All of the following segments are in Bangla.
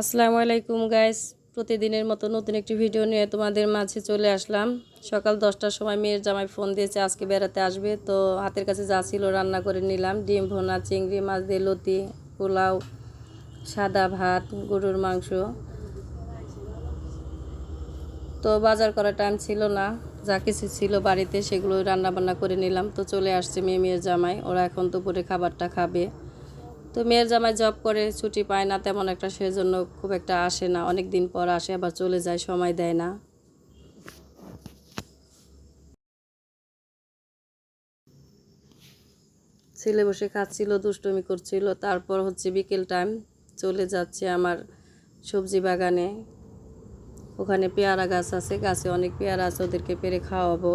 আসসালামু আলাইকুম গাইস প্রতিদিনের মতো নতুন একটি ভিডিও নিয়ে তোমাদের মাঝে চলে আসলাম। সকাল দশটার সময় মেয়ের জামাই ফোন দিয়েছে, আজকে বেড়াতে আসবে। তো হাতের কাছে যা ছিল রান্না করে নিলাম। ডিম ভোনা, চিংড়ি মাছ দিয়ে লতি, পোলাও, সাদা ভাত, গরুর মাংস। তো বাজার করার টাইম ছিল না। যা কিছু ছিল বাড়িতে সেগুলো রান্না বান্না করে নিলাম। তো চলে আসছে মেয়ে, মেয়ের জামাই। ওরা এখন দুপুরে খাবারটা খাবে। তো মেয়ের জামাই জব করে, ছুটি পায় না তেমন একটা, সেজন্য খুব একটা আসে না। অনেক দিন পর আসে, আবার চলে যায়, সময় দেয় না। ছেলে বসে খাচ্ছিল, দুষ্টুমি করছিল। তারপর হচ্ছে বিকেল টাইম চলে যাচ্ছে আমার সবজি বাগানে। ওখানে পেয়ারা গাছ আছে, গাছে অনেক পেয়ারা আছে, ওদেরকে পেরে খাওয়াবো।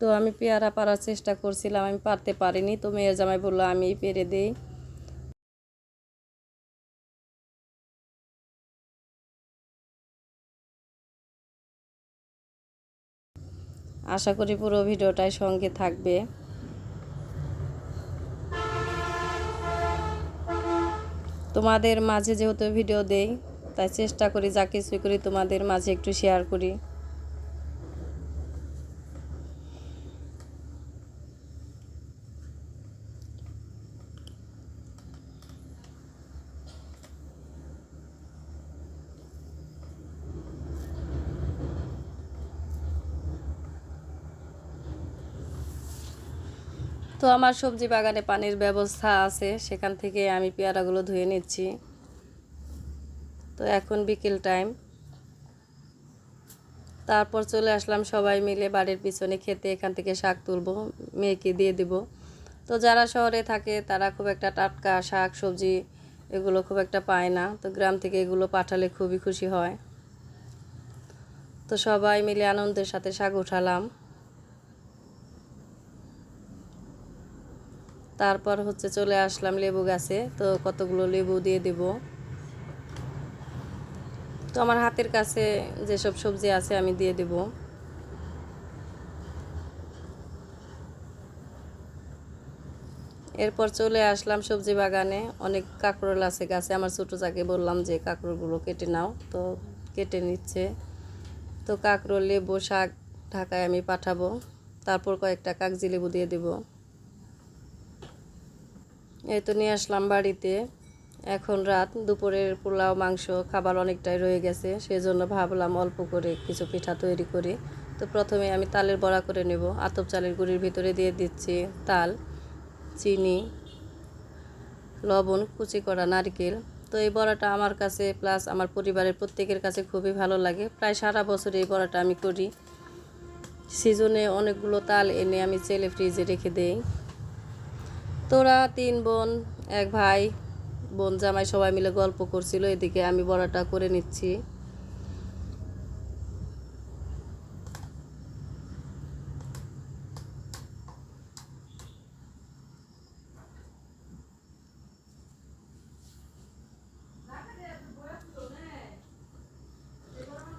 তো আমি পেয়ারা পারার চেষ্টা করছিলাম, আমি পারতে পারিনি। তো মেয়ের জামাই বলল আমি পেরে দিই। আশা করি পুরো ভিডিওটাই সঙ্গে থাকবে। তোমাদের মাঝে যেহেতু ভিডিও দেই, তাই চেষ্টা করি যা কিছু করি তোমাদের মাঝে একটু শেয়ার করি। তো আমার সবজি বাগানে পানির ব্যবস্থা আছে, সেখান থেকে আমি পেয়ারাগুলো ধুয়ে নিচ্ছি। তো এখন বিকেল টাইম। তারপর চলে আসলাম সবাই মিলে বাড়ির পিছনে খেতে, এখান থেকে শাক তুলবো, মেয়েকে দিয়ে দিব। তো যারা শহরে থাকে, তারা খুব একটা টাটকা শাক, সবজি এগুলো খুব একটা পায় না। তো গ্রাম থেকে এগুলো পাঠালে খুবই খুশি হয়। তো সবাই মিলে আনন্দের সাথে শাক উঠালাম। তারপর হচ্ছে চলে আসলাম লেবু গাছে, তো কতগুলো লেবু দিয়ে দেব। তো আমার হাতের কাছে যেসব সবজি আছে আমি দিয়ে দেব। এরপর চলে আসলাম সবজি বাগানে, অনেক কাঁকরোল আছে গাছে, আমার ছোটো যাকে বললাম যে কাঁকরোলগুলো কেটে নাও, তো কেটে নিচ্ছে। তো কাঁকরোল, লেবু, শাক ঢাকায় আমি পাঠাবো, তারপর কয়েকটা কাগজি লেবু দিয়ে দেবো। এই তো নিয়ে আসলাম বাড়িতে। এখন রাত, দুপুরের পোলাও, মাংস, খাবার অনেকটাই রয়ে গেছে সেই জন্য ভাবলাম অল্প করে কিছু পিঠা তৈরি করি। তো প্রথমে আমি তালের বড়া করে নেব। আতপ চালের গুঁড়ির ভিতরে দিয়ে দিচ্ছি তাল, চিনি, লবণ, কুচি করা নারকেল। তো এই বড়াটা আমার কাছে প্লাস আমার পরিবারের প্রত্যেকের কাছে খুবই ভালো লাগে। প্রায় সারা বছর এই বড়াটা আমি করি। সিজনে অনেকগুলো তাল এনে আমি চেলে ফ্রিজে রেখে দেই। তোরা তিন বোন, এক ভাই, বোন জামাই সবাই মিলে গল্প করছিল, এদিকে আমি বড়াটা করে নিচ্ছি।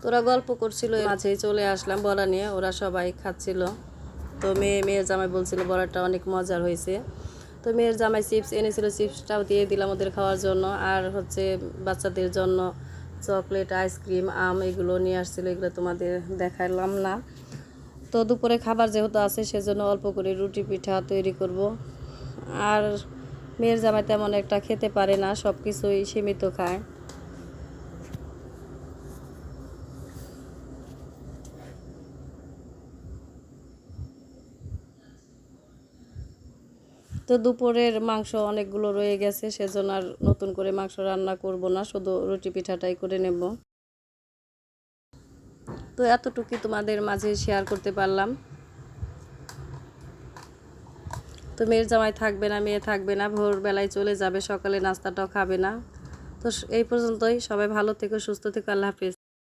তোরা গল্প করছিল মাঝেই চলে আসলাম বড়া নিয়ে, ওরা সবাই খাচ্ছিল। তো মেয়ে মেয়ে জামাই বলছিল, বড়াটা অনেক মজার হয়েছে। তো মেয়ের জামাই চিপস এনেছিল চিপসটাও দিয়ে দিলাম ওদের খাওয়ার জন্য। আর হচ্ছে বাচ্চাদের জন্য চকলেট আইসক্রিম আম এগুলো নিয়ে আসছিল, এগুলো তোমাদের দেখালাম না। তো দুপুরে খাবার যেহেতু আছে, সেজন্য অল্প করে রুটি পিঠা তৈরি করব। আর মেয়ের জামাই তেমন একটা খেতে পারে না সব কিছুই সীমিত খায়। তো দুপুরের মাংস অনেকগুলো রয়ে গেছে, সেজন্য আর নতুন করে মাংস রান্না করব না, শুধু রুটি পিঠাটাই করে নেব। তো এতটুকুই তোমাদের মাঝে শেয়ার করতে পারলাম। তো মেয়ের জামাই থাকবে না, মেয়ে থাকবে না, ভোরবেলায় চলে যাবে, সকালে নাস্তাটাও খাবে না। তো এই পর্যন্তই, সবাই ভালো থেকো, সুস্থ থেকো, আল্লাহ হাফিজ।